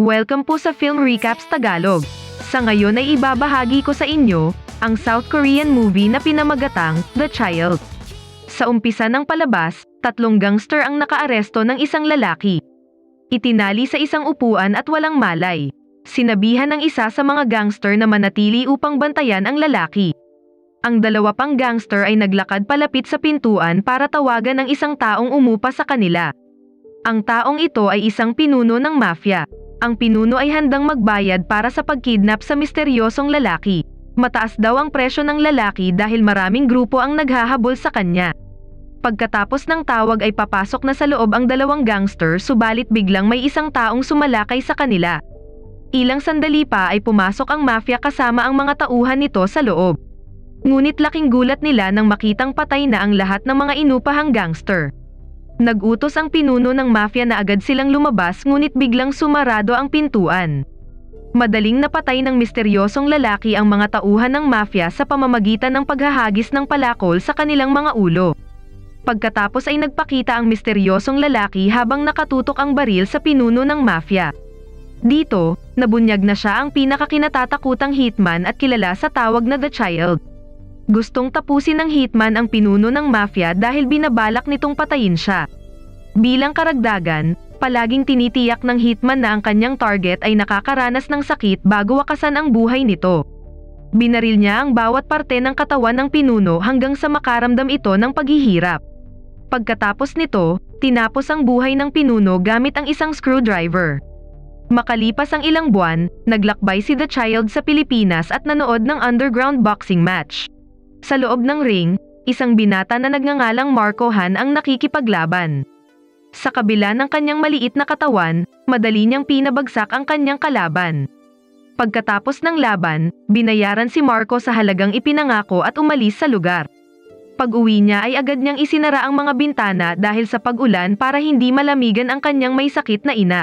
Welcome po sa Film Recaps Tagalog. Sa ngayon ay ibabahagi ko sa inyo ang South Korean movie na pinamagatang The Child. Sa umpisa ng palabas, tatlong gangster ang nakaaresto ng isang lalaki. Itinali sa isang upuan at walang malay. Sinabihan ng isa sa mga gangster na manatili upang bantayan ang lalaki. Ang dalawa pang gangster ay naglakad palapit sa pintuan para tawagan ng isang taong umupa sa kanila. Ang taong ito ay isang pinuno ng mafia. Ang pinuno ay handang magbayad para sa pagkidnap sa misteryosong lalaki. Mataas daw ang presyo ng lalaki dahil maraming grupo ang naghahabol sa kanya. Pagkatapos ng tawag ay papasok na sa loob ang dalawang gangster subalit biglang may isang taong sumalakay sa kanila. Ilang sandali pa ay pumasok ang mafia kasama ang mga tauhan nito sa loob. Ngunit laking gulat nila nang makitang patay na ang lahat ng mga inupahang gangster. Nagutos ang pinuno ng mafia na agad silang lumabas ngunit biglang sumarado ang pintuan. Madaling napatay ng misteryosong lalaki ang mga tauhan ng mafia sa pamamagitan ng paghahagis ng palakol sa kanilang mga ulo. Pagkatapos ay nagpakita ang misteryosong lalaki habang nakatutok ang baril sa pinuno ng mafia. Dito, nabunyag na siya ang pinakakinatatakutang hitman at kilala sa tawag na The Child. Gustong tapusin ng hitman ang pinuno ng mafia dahil binabalak nitong patayin siya. Bilang karagdagan, palaging tinitiyak ng hitman na ang kanyang target ay nakakaranas ng sakit bago wakasan ang buhay nito. Binaril niya ang bawat parte ng katawan ng pinuno hanggang sa makaramdam ito ng paghihirap. Pagkatapos nito, tinapos ang buhay ng pinuno gamit ang isang screwdriver. Makalipas ang ilang buwan, naglakbay si The Child sa Pilipinas at nanood ng underground boxing match. Sa loob ng ring, isang binata na nagngangalang Marco Han ang nakikipaglaban. Sa kabila ng kanyang maliit na katawan, madali niyang pinabagsak ang kanyang kalaban. Pagkatapos ng laban, binayaran si Marco sa halagang ipinangako at umalis sa lugar. Pag-uwi niya ay agad niyang isinara ang mga bintana dahil sa pag-ulan para hindi malamigan ang kanyang may sakit na ina.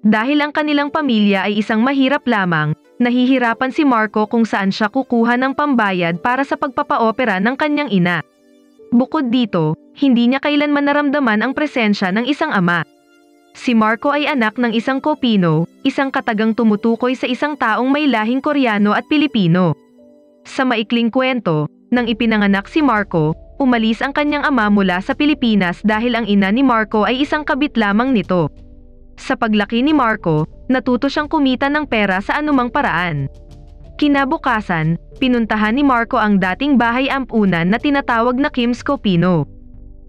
Dahil ang kanilang pamilya ay isang mahirap lamang, nahihirapan si Marco kung saan siya kukuha ng pambayad para sa pagpapaopera ng kanyang ina. Bukod dito, hindi niya kailanman naramdaman ang presensya ng isang ama. Si Marco ay anak ng isang Kopino, isang katagang tumutukoy sa isang taong may lahing Koreano at Pilipino. Sa maikling kwento, nang ipinanganak si Marco, umalis ang kanyang ama mula sa Pilipinas dahil ang ina ni Marco ay isang kabit lamang nito. Sa paglaki ni Marco, natuto siyang kumita ng pera sa anumang paraan. Kinabukasan, pinuntahan ni Marco ang dating bahay ampunan na tinatawag na Kim's Copino.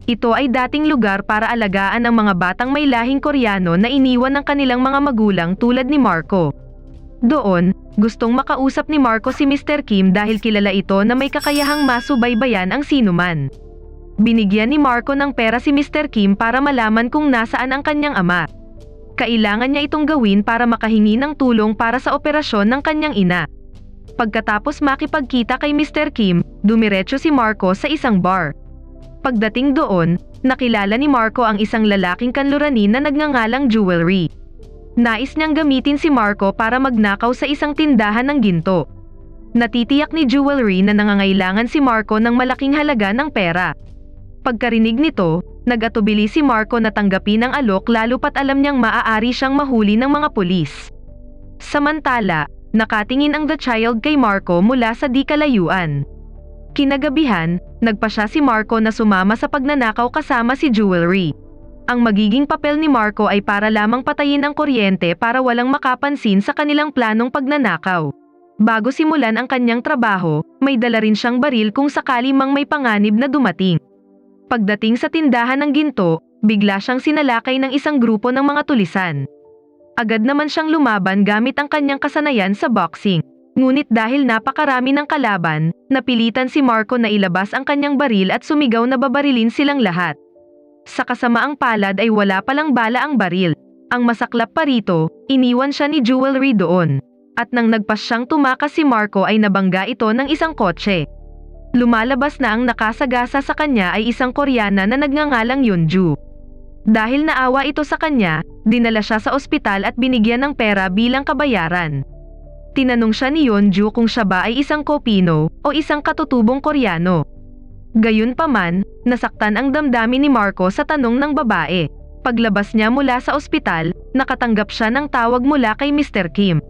Ito ay dating lugar para alagaan ang mga batang may lahing Koreano na iniwan ng kanilang mga magulang tulad ni Marco. Doon, gustong makausap ni Marco si Mr. Kim dahil kilala ito na may kakayahang masubaybayan ang sinuman. Binigyan ni Marco ng pera si Mr. Kim para malaman kung nasaan ang kanyang ama. Kailangan niya itong gawin para makahingi ng tulong para sa operasyon ng kanyang ina. Pagkatapos makipagkita kay Mr. Kim, dumiretso si Marco sa isang bar. Pagdating doon, nakilala ni Marco ang isang lalaking kanluranin na nagngangalang jewelry. Nais niyang gamitin si Marco para magnakaw sa isang tindahan ng ginto. Natitiyak ni Jewelry na nangangailangan si Marco ng malaking halaga ng pera. Pagkarinig nito, nagatubili si Marco na tanggapin ang alok lalo pat alam niyang maaari siyang mahuli ng mga pulis. Samantala, nakatingin ang The Child kay Marco mula sa di kalayuan. Kinagabihan, nagpa siya si Marco na sumama sa pagnanakaw kasama si Jewelry. Ang magiging papel ni Marco ay para lamang patayin ang kuryente para walang makapansin sa kanilang planong pagnanakaw. Bago simulan ang kanyang trabaho, may dala rin siyang baril kung sakali mang may panganib na dumating. Pagdating sa tindahan ng ginto, bigla siyang sinalakay ng isang grupo ng mga tulisan. Agad naman siyang lumaban gamit ang kanyang kasanayan sa boxing. Ngunit dahil napakarami ng kalaban, napilitan si Marco na ilabas ang kanyang baril at sumigaw na babarilin silang lahat. Sa kasamaang palad ay wala palang bala ang baril. Ang masaklap pa rito, iniwan siya ni Jewelry doon. At nang nagpas siyang tumakas si Marco ay nabangga ito ng isang kotse. Lumalabas na ang nakasagasa sa kanya ay isang Koreana na nagngangalang Yunju. Dahil naawa ito sa kanya, dinala siya sa ospital at binigyan ng pera bilang kabayaran. Tinanong siya ni Yonju kung siya ba ay isang Kopino o isang katutubong Koreano. Gayunpaman, nasaktan ang damdamin ni Marco sa tanong ng babae. Paglabas niya mula sa ospital, nakatanggap siya ng tawag mula kay Mr. Kim.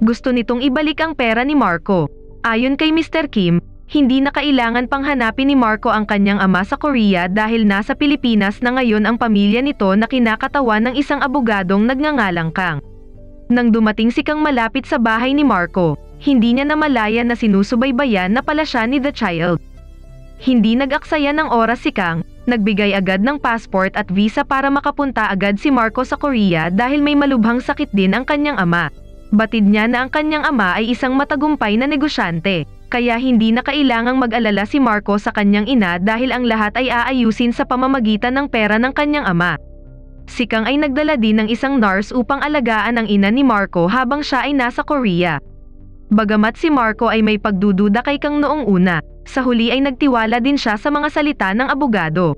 Gusto nitong ibalik ang pera ni Marco. Ayon kay Mr. Kim, hindi na kailangan pang hanapin ni Marco ang kanyang ama sa Korea dahil nasa Pilipinas na ngayon ang pamilya nito na kinakatawan ng isang abogadong nagngangalang Kang. Nang dumating si Kang malapit sa bahay ni Marco, hindi niya namalaya na sinusubaybayan na pala siya ni The Child. Hindi nag-aksaya ng oras si Kang, nagbigay agad ng passport at visa para makapunta agad si Marco sa Korea dahil may malubhang sakit din ang kanyang ama. Batid niya na ang kanyang ama ay isang matagumpay na negosyante, kaya hindi na kailangang mag-alala si Marco sa kanyang ina dahil ang lahat ay aayusin sa pamamagitan ng pera ng kanyang ama. Si Kang ay nagdala din ng isang nurse upang alagaan ang ina ni Marco habang siya ay nasa Korea. Bagamat si Marco ay may pagdududa kay Kang noong una, sa huli ay nagtiwala din siya sa mga salita ng abogado.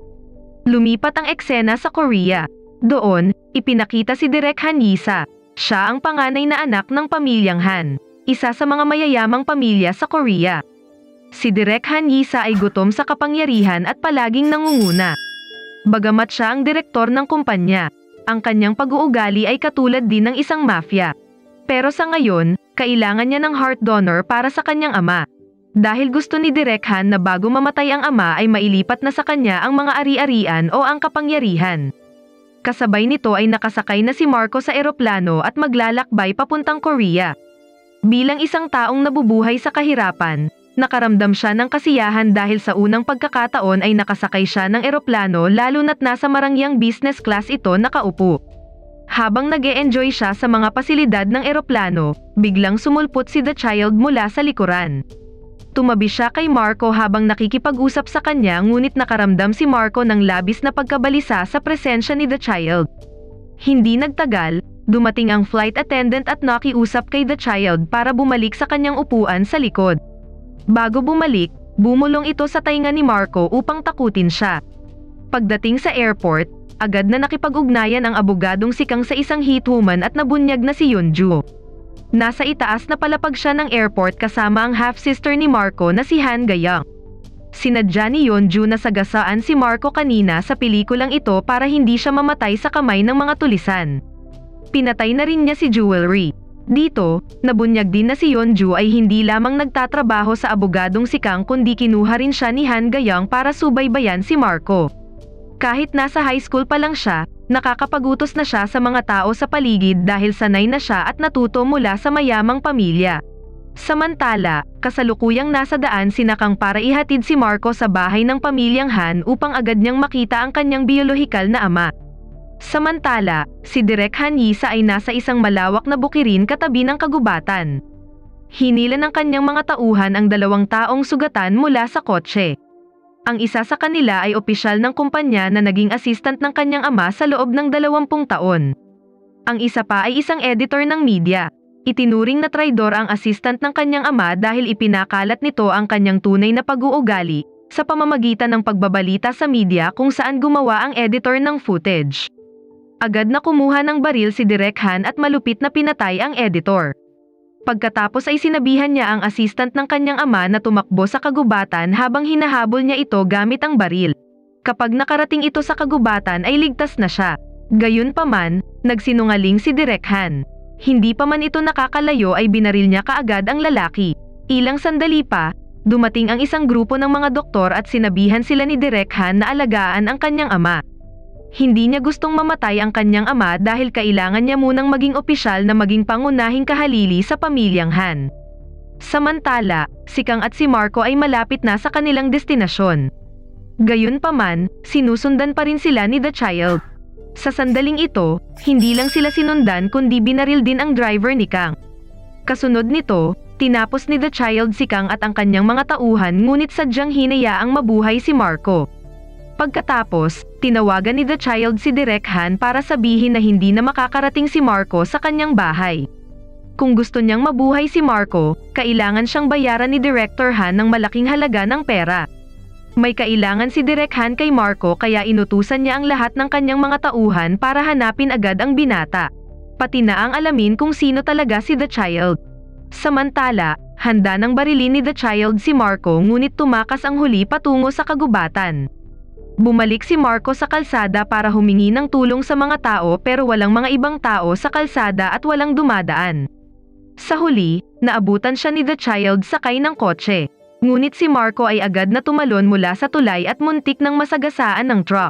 Lumipat ang eksena sa Korea. Doon, ipinakita si Direk Han Yisa. Siya ang panganay na anak ng pamilyang Han isa sa mga mayayamang pamilya sa Korea. Si Direk Han Yisa ay gutom sa kapangyarihan at palaging nangunguna. Bagamat siya ang direktor ng kumpanya, ang kanyang pag-uugali ay katulad din ng isang mafia. Pero sa ngayon, kailangan niya ng heart donor para sa kanyang ama. Dahil gusto ni Direk Han na bago mamatay ang ama ay mailipat na sa kanya ang mga ari-arian o ang kapangyarihan. Kasabay nito ay nakasakay na si Marco sa eroplano at maglalakbay papuntang Korea. Bilang isang taong nabubuhay sa kahirapan, nakaramdam siya ng kasiyahan dahil sa unang pagkakataon ay nakasakay siya ng eroplano lalo na't nasa marangyang business class ito nakaupo. Habang nag enjoy siya sa mga pasilidad ng eroplano, biglang sumulpot si The Child mula sa likuran. Tumabi siya kay Marco habang nakikipag-usap sa kanya ngunit nakaramdam si Marco ng labis na pagkabalisa sa presensya ni The Child. Hindi nagtagal, Dumating ang flight attendant at nakiusap kay the child para bumalik sa kanyang upuan sa likod. Bago bumalik, bumulong ito sa tainga ni Marco upang takutin siya. Pagdating sa airport, agad na nakipag-ugnayan ang abogadong sikang sa isang hit woman at nabunyag na si Yunju. Nasa itaas na palapag siya ng airport kasama ang half-sister ni Marco na si Han Gayang. Sinadya ni Yonju na sagasaan si Marco kanina sa pelikulang ito para hindi siya mamatay sa kamay ng mga tulisan pinatay na rin niya si Jewelry. Dito, nabunyag din na si Yeonju ay hindi lamang nagtatrabaho sa abogadong si Kang kundi kinuha rin siya ni Han Gayang para subaybayan si Marco. Kahit nasa high school pa lang siya, nakakapagutos na siya sa mga tao sa paligid dahil sanay na siya at natuto mula sa mayamang pamilya. Samantala, kasalukuyang nasa daan si Nakang para ihatid si Marco sa bahay ng pamilyang Han upang agad niyang makita ang kanyang biolohikal na ama. Samantala, si Direk Hanisa ay nasa isang malawak na bukirin katabi ng kagubatan. Hinila ng kanyang mga tauhan ang dalawang taong sugatan mula sa kotse. Ang isa sa kanila ay opisyal ng kumpanya na naging assistant ng kanyang ama sa loob ng dalawampung taon. Ang isa pa ay isang editor ng media. Itinuring na traidor ang assistant ng kanyang ama dahil ipinakalat nito ang kanyang tunay na pag-uugali sa pamamagitan ng pagbabalita sa media kung saan gumawa ang editor ng footage. Agad na kumuha ng baril si Direk Han at malupit na pinatay ang editor. Pagkatapos ay sinabihan niya ang assistant ng kanyang ama na tumakbo sa kagubatan habang hinahabol niya ito gamit ang baril. Kapag nakarating ito sa kagubatan ay ligtas na siya. Gayunpaman, nagsinungaling si Direk Han. Hindi pa man ito nakakalayo ay binaril niya kaagad ang lalaki. Ilang sandali pa, dumating ang isang grupo ng mga doktor at sinabihan sila ni Direk Han na alagaan ang kanyang ama. Hindi niya gustong mamatay ang kanyang ama dahil kailangan niya munang maging opisyal na maging pangunahing kahalili sa pamilyang Han. Samantala, si Kang at si Marco ay malapit na sa kanilang destinasyon. Gayunpaman, sinusundan pa rin sila ni The Child. Sa sandaling ito, hindi lang sila sinundan kundi binaril din ang driver ni Kang. Kasunod nito, tinapos ni The Child si Kang at ang kanyang mga tauhan ngunit sadyang hinayaang mabuhay si Marco. Pagkatapos, tinawagan ni The Child si Direk Han para sabihin na hindi na makakarating si Marco sa kanyang bahay. Kung gusto niyang mabuhay si Marco, kailangan siyang bayaran ni Director Han ng malaking halaga ng pera. May kailangan si Direk Han kay Marco kaya inutusan niya ang lahat ng kanyang mga tauhan para hanapin agad ang binata. Pati na ang alamin kung sino talaga si The Child. Samantala, handa nang barilin ni The Child si Marco ngunit tumakas ang huli patungo sa kagubatan. Bumalik si Marco sa kalsada para humingi ng tulong sa mga tao pero walang mga ibang tao sa kalsada at walang dumadaan. Sa huli, naabutan siya ni The Child sakay ng kotse. Ngunit si Marco ay agad na tumalon mula sa tulay at muntik ng masagasaan ng truck.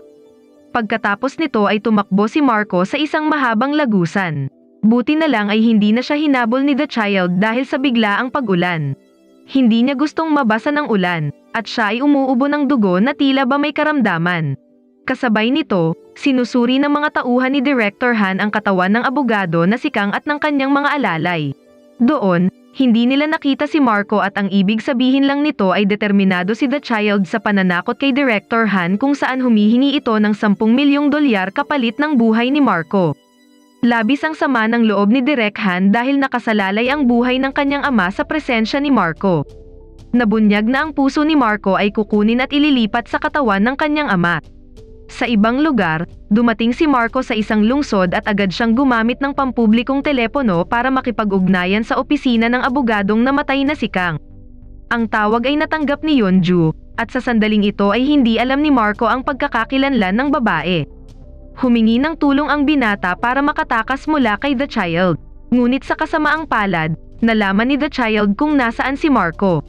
Pagkatapos nito ay tumakbo si Marco sa isang mahabang lagusan. Buti na lang ay hindi na siya hinabol ni The Child dahil sa biglaang pag-ulan. Hindi niya gustong mabasa ng ulan, at siya ay umuubo ng dugo na tila ba may karamdaman. Kasabay nito, sinusuri ng mga tauhan ni Director Han ang katawan ng abogado na si Kang at ng kanyang mga alalay. Doon, hindi nila nakita si Marco at ang ibig sabihin lang nito ay determinado si The Child sa pananakot kay Director Han kung saan humihingi ito ng 10 milyong dolyar kapalit ng buhay ni Marco. Labis ang sama ng loob ni Direk Han dahil nakasalalay ang buhay ng kanyang ama sa presensya ni Marco. Nabunyag na ang puso ni Marco ay kukunin at ililipat sa katawan ng kanyang ama. Sa ibang lugar, dumating si Marco sa isang lungsod at agad siyang gumamit ng pampublikong telepono para makipag-ugnayan sa opisina ng abogadong namatay na si Kang. Ang tawag ay natanggap ni Yonju, at sa sandaling ito ay hindi alam ni Marco ang pagkakakilanlan ng babae. Humingi ng tulong ang binata para makatakas mula kay The Child. Ngunit sa kasamaang palad, nalaman ni The Child kung nasaan si Marco.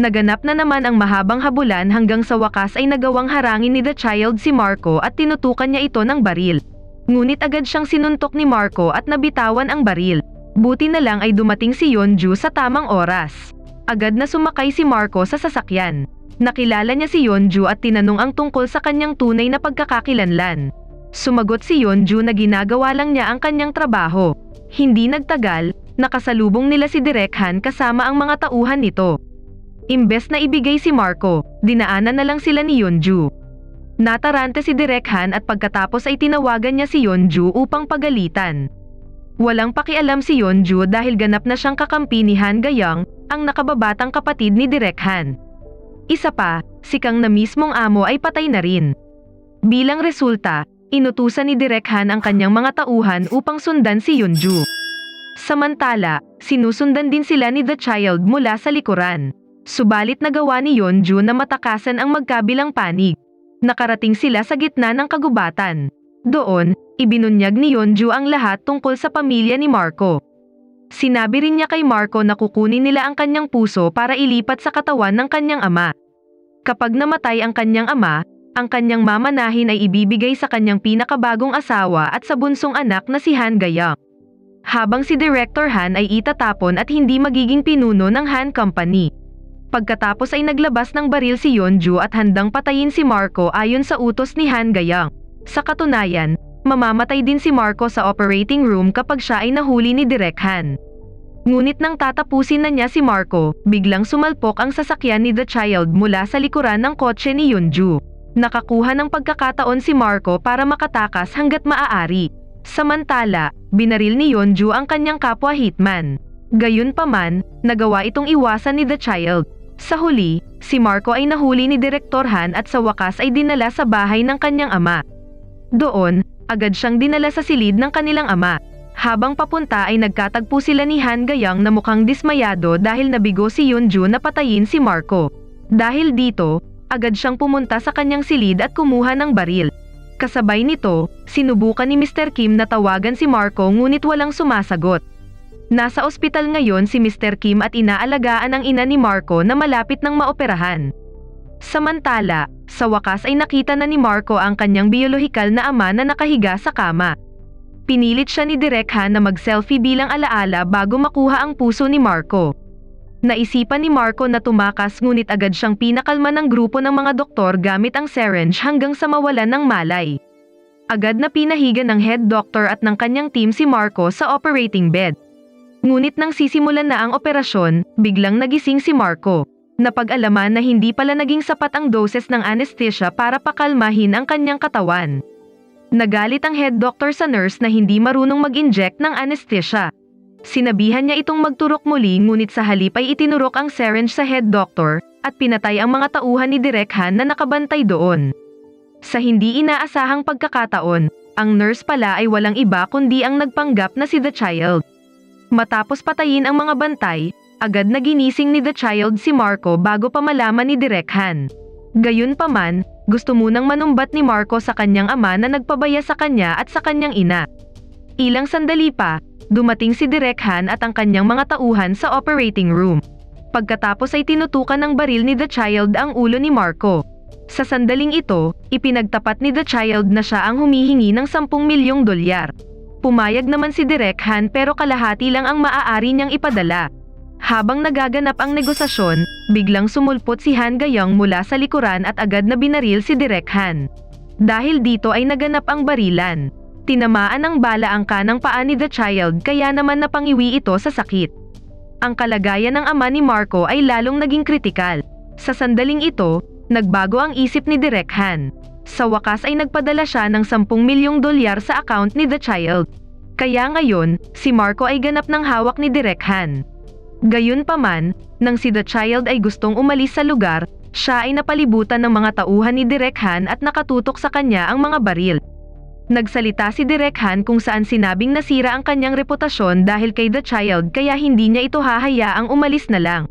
Naganap na naman ang mahabang habulan hanggang sa wakas ay nagawang harangin ni The Child si Marco at tinutukan niya ito ng baril. Ngunit agad siyang sinuntok ni Marco at nabitawan ang baril. Buti na lang ay dumating si Yonju sa tamang oras. Agad na sumakay si Marco sa sasakyan. Nakilala niya si Yonju at tinanong ang tungkol sa kanyang tunay na pagkakakilanlan. Sumagot si Yonju na ginagawa lang niya ang kanyang trabaho. Hindi nagtagal, nakasalubong nila si Direk Han kasama ang mga tauhan nito. Imbes na ibigay si Marco, dinaanan na lang sila ni Yonju. Natarante si Direk Han at pagkatapos ay tinawagan niya si Yonju upang pagalitan. Walang pakialam si Yonju dahil ganap na siyang kakampi ni Han Gayang, ang nakababatang kapatid ni Direk Han. Isa pa, si Kang na mismong amo ay patay na rin. Bilang resulta, inutusan ni Direk Han ang kanyang mga tauhan upang sundan si Yonju. Samantala, sinusundan din sila ni The Child mula sa likuran. Subalit nagawa ni Yonju na matakasan ang magkabilang panig. Nakarating sila sa gitna ng kagubatan. Doon, ibinunyag ni Yonju ang lahat tungkol sa pamilya ni Marco. Sinabi rin niya kay Marco na kukunin nila ang kanyang puso para ilipat sa katawan ng kanyang ama. Kapag namatay ang kanyang ama, ang kanyang mamanahin ay ibibigay sa kanyang pinakabagong asawa at sa bunsong anak na si Han Gayang. Habang si Director Han ay itatapon at hindi magiging pinuno ng Han Company. Pagkatapos ay naglabas ng baril si Yonju at handang patayin si Marco ayon sa utos ni Han Gayang. Sa katunayan, mamamatay din si Marco sa operating room kapag siya ay nahuli ni Direk Han. Ngunit nang tatapusin na niya si Marco, biglang sumalpok ang sasakyan ni The Child mula sa likuran ng kotse ni Yonju. Nakakuha ng pagkakataon si Marco para makatakas hanggat maaari. Samantala, binaril ni Yonju ang kanyang kapwa hitman. Gayunpaman, nagawa itong iwasan ni The Child. Sa huli, si Marco ay nahuli ni Direktor Han at sa wakas ay dinala sa bahay ng kanyang ama. Doon, agad siyang dinala sa silid ng kanilang ama. Habang papunta ay nagkatagpo sila ni Han Gayang na mukhang dismayado dahil nabigo si Yunju na patayin si Marco. Dahil dito, agad siyang pumunta sa kanyang silid at kumuha ng baril. Kasabay nito, sinubukan ni Mr. Kim na tawagan si Marco ngunit walang sumasagot. Nasa ospital ngayon si Mr. Kim at inaalagaan ang ina ni Marco na malapit ng maoperahan. Samantala, sa wakas ay nakita na ni Marco ang kanyang biolohikal na ama na nakahiga sa kama. Pinilit siya ni Direk Han na mag-selfie bilang alaala bago makuha ang puso ni Marco. Naisipan ni Marco na tumakas ngunit agad siyang pinakalma ng grupo ng mga doktor gamit ang syringe hanggang sa mawalan ng malay. Agad na pinahiga ng head doctor at ng kanyang team si Marco sa operating bed. Ngunit nang sisimulan na ang operasyon, biglang nagising si Marco. Napag-alaman na hindi pala naging sapat ang doses ng anesthesia para pakalmahin ang kanyang katawan. Nagalit ang head doctor sa nurse na hindi marunong mag-inject ng anesthesia. Sinabihan niya itong magturok muli ngunit sa halip ay itinurok ang syringe sa head doctor at pinatay ang mga tauhan ni Direk Han na nakabantay doon. Sa hindi inaasahang pagkakataon, ang nurse pala ay walang iba kundi ang nagpanggap na si The Child. Matapos patayin ang mga bantay, agad na ginising ni The Child si Marco bago pa malaman ni Direk Han. Gayunpaman, gusto munang manumbat ni Marco sa kanyang ama na nagpabaya sa kanya at sa kanyang ina. Ilang sandali pa, dumating si Direk Han at ang kanyang mga tauhan sa operating room. Pagkatapos ay tinutukan ng baril ni The Child ang ulo ni Marco. Sa sandaling ito, ipinagtapat ni The Child na siya ang humihingi ng 10 milyong dolyar. Pumayag naman si Direk Han pero kalahati lang ang maaari niyang ipadala. Habang nagaganap ang negosasyon, biglang sumulpot si Han Gayong mula sa likuran at agad na binaril si Direk Han. Dahil dito ay naganap ang barilan. Tinamaan ng bala ang kanang paa ni The Child kaya naman napangiwi ito sa sakit. Ang kalagayan ng ama ni Marco ay lalong naging kritikal. Sa sandaling ito, nagbago ang isip ni Direk Han. Sa wakas ay nagpadala siya ng 10 milyong dolyar sa account ni The Child. Kaya ngayon, si Marco ay ganap ng hawak ni Direk Han. Gayunpaman, nang si The Child ay gustong umalis sa lugar, siya ay napalibutan ng mga tauhan ni Direk Han at nakatutok sa kanya ang mga baril. Nagsalita si Direk Han kung saan sinabing nasira ang kanyang reputasyon dahil kay The Child kaya hindi niya ito hahayaang umalis na lang.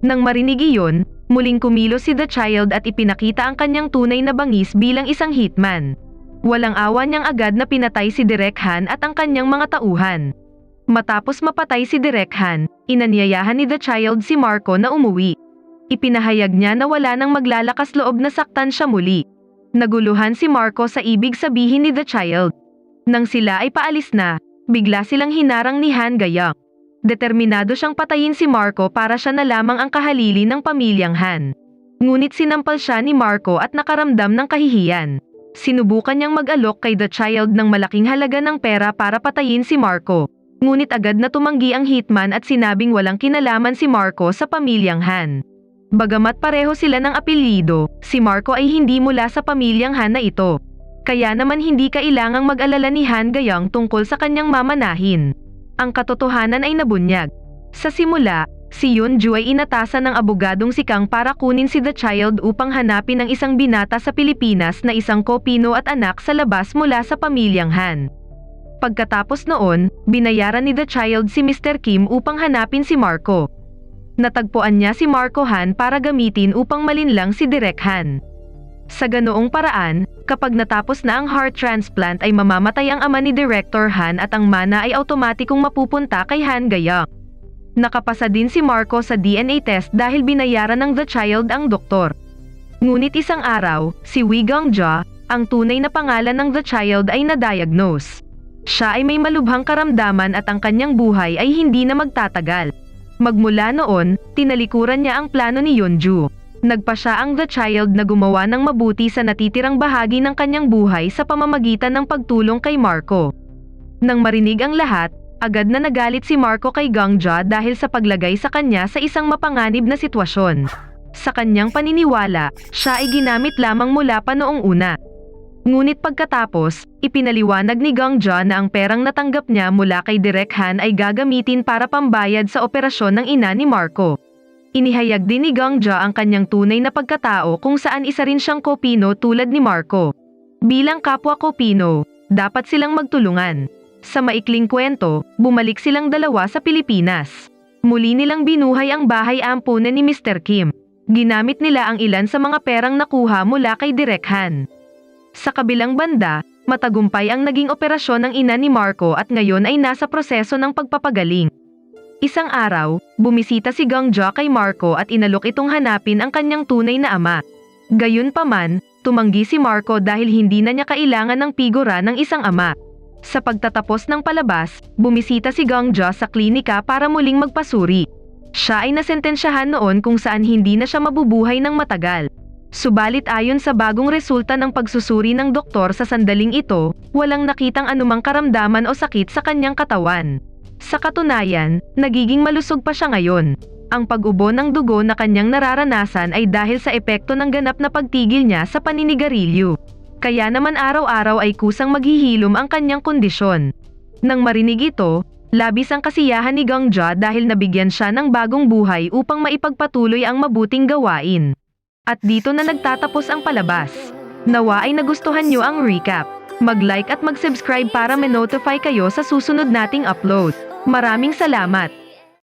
Nang marinig iyon, muling kumilos si The Child at ipinakita ang kanyang tunay na bangis bilang isang hitman. Walang awa niyang agad na pinatay si Direk Han at ang kanyang mga tauhan. Matapos mapatay si Direk Han, inanyayahan ni The Child si Marco na umuwi. Ipinahayag niya na wala nang maglalakas loob na saktan siya muli. Naguluhan si Marco sa ibig sabihin ni The Child. Nang sila ay paalis na, bigla silang hinarang ni Han Gayang. Determinado siyang patayin si Marco para siya na lamang ang kahalili ng pamilyang Han. Ngunit sinampal siya ni Marco at nakaramdam ng kahihiyan. Sinubukan niyang mag-alok kay The Child ng malaking halaga ng pera para patayin si Marco. Ngunit agad na tumanggi ang hitman at sinabing walang kinalaman si Marco sa pamilyang Han. Bagamat pareho sila ng apelyido, si Marco ay hindi mula sa pamilyang Han na ito. Kaya naman hindi kailangang mag-alala ni Han Gayang tungkol sa kanyang mamanahin. Ang katotohanan ay nabunyag. Sa simula, si Yun Ju ay inatasan ng abogadong si Kang para kunin si The Child upang hanapin ang isang binata sa Pilipinas na isang kopino at anak sa labas mula sa pamilyang Han. Pagkatapos noon, binayaran ni The Child si Mr. Kim upang hanapin si Marco. Natagpuan niya si Marco Han para gamitin upang malinlang si Direk Han. Sa ganoong paraan, kapag natapos na ang heart transplant ay mamamatay ang ama ni Director Han at ang mana ay automatikong mapupunta kay Han Gayang. Nakapasa din si Marco sa DNA test dahil binayaran ng The Child ang doktor. Ngunit isang araw, si Wee Gangja, ang tunay na pangalan ng The Child ay na-diagnose. Siya ay may malubhang karamdaman at ang kanyang buhay ay hindi na magtatagal. Magmula noon, tinalikuran niya ang plano ni Yonju. Nagpa siya ang The Child na gumawa ng mabuti sa natitirang bahagi ng kanyang buhay sa pamamagitan ng pagtulong kay Marco. Nang marinig ang lahat, agad na nagalit si Marco kay Gangja dahil sa paglagay sa kanya sa isang mapanganib na sitwasyon. Sa kanyang paniniwala, siya ay ginamit lamang mula pa noong una. Ngunit pagkatapos, ipinaliwanag ni Gangja na ang perang natanggap niya mula kay Direk Han ay gagamitin para pambayad sa operasyon ng ina ni Marco. Inihayag din ni Gangja ang kanyang tunay na pagkatao kung saan isa rin siyang kopino tulad ni Marco. Bilang kapwa kopino, dapat silang magtulungan. Sa maikling kwento, bumalik silang dalawa sa Pilipinas. Muli nilang binuhay ang bahay ampunan ni Mr. Kim. Ginamit nila ang ilan sa mga perang nakuha mula kay Direk Han. Sa kabilang banda, matagumpay ang naging operasyon ng ina ni Marco at ngayon ay nasa proseso ng pagpapagaling. Isang araw, bumisita si Gangja kay Marco at inalok itong hanapin ang kanyang tunay na ama. Gayunpaman, tumanggi si Marco dahil hindi na niya kailangan ng figura ng isang ama. Sa pagtatapos ng palabas, bumisita si Gangja sa klinika para muling magpasuri. Siya ay nasentensyahan noon kung saan hindi na siya mabubuhay ng matagal. Subalit ayon sa bagong resulta ng pagsusuri ng doktor sa sandaling ito, walang nakitang anumang karamdaman o sakit sa kanyang katawan. Sa katunayan, nagiging malusog pa siya ngayon. Ang pag-ubo ng dugo na kanyang nararanasan ay dahil sa epekto ng ganap na pagtigil niya sa paninigarilyo. Kaya naman araw-araw ay kusang maghihilom ang kanyang kondisyon. Nang marinig ito, labis ang kasiyahan ni Gangja dahil nabigyan siya ng bagong buhay upang maipagpatuloy ang mabuting gawain. At dito na nagtatapos ang palabas. Nawa ay nagustuhan nyo ang recap. Mag-like at mag-subscribe para ma-notify kayo sa susunod nating upload. Maraming salamat!